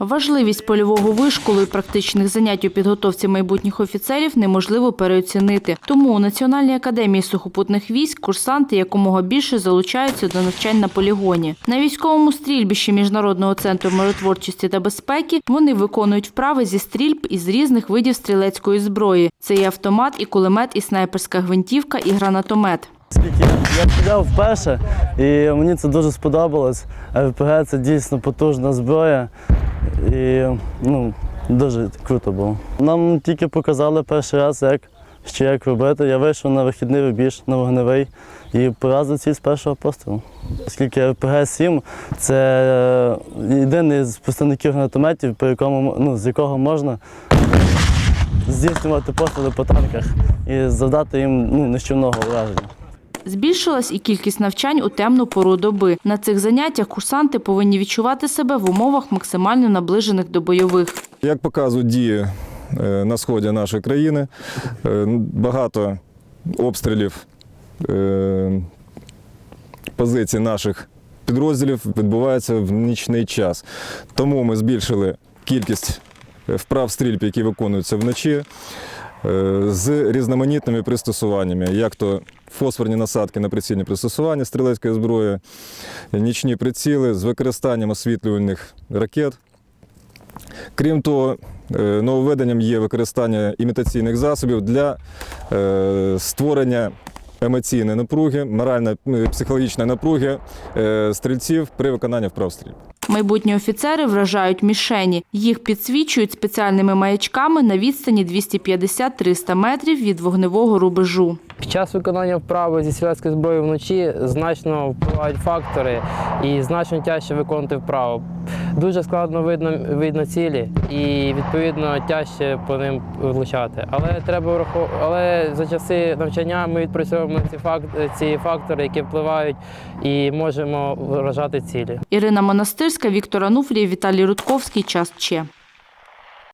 Важливість польового вишколу і практичних занять у підготовці майбутніх офіцерів неможливо переоцінити. Тому у Національній академії сухопутних військ курсанти якомога більше залучаються до навчань на полігоні. На військовому стрільбищі Міжнародного центру миротворчості та безпеки вони виконують вправи зі стрільб із різних видів стрілецької зброї. Це і автомат, і кулемет, і снайперська гвинтівка, і гранатомет. Скільки я стріляв вперше, і мені це дуже сподобалось. РПГ це дійсно потужна зброя. І ну, дуже круто було. Нам тільки показали перший раз, як ще як робити. Я вийшов на вихідний рубіж, на вогневий і поразив ціль з першого пострілу. Оскільки РПГ-7 це е, єдиний з представників гранатометів, по якому, ну, з якого можна здійснювати постріли по танках і завдати їм ну, нищівного ураження. Збільшилась і кількість навчань у темну пору доби. На цих заняттях курсанти повинні відчувати себе в умовах максимально наближених до бойових. Як показують дії е, на сході нашої країни, е, багато обстрілів е, позицій наших підрозділів відбувається в нічний час. Тому ми збільшили кількість вправ стрільб, які виконуються вночі, з різноманітними пристосуваннями, як то фосфорні насадки на прицільні пристосування стрілецької зброї, нічні приціли з використанням освітлювальних ракет. Крім того, е, нововведенням є використання імітаційних засобів для е, створення емоційної напруги, морально-психологічної напруги е, стрільців при виконанні вправ стрільб. Майбутні офіцери вражають мішені. Їх підсвічують спеціальними маячками на відстані 250-300 метрів від вогневого рубежу. Під час виконання вправи зі стрілецької зброї вночі значно впливають фактори і значно тяжче виконувати вправу. Дуже складно видно, видно цілі і відповідно тяжче по ним влучати. Але треба врахов... але за часи навчання ми відпрацьовуємо ці, факт... ці фактори, які впливають, і можемо вражати цілі. Ірина Монастирська, Віктор Ануфрій, Віталій Рудковський. Час Че.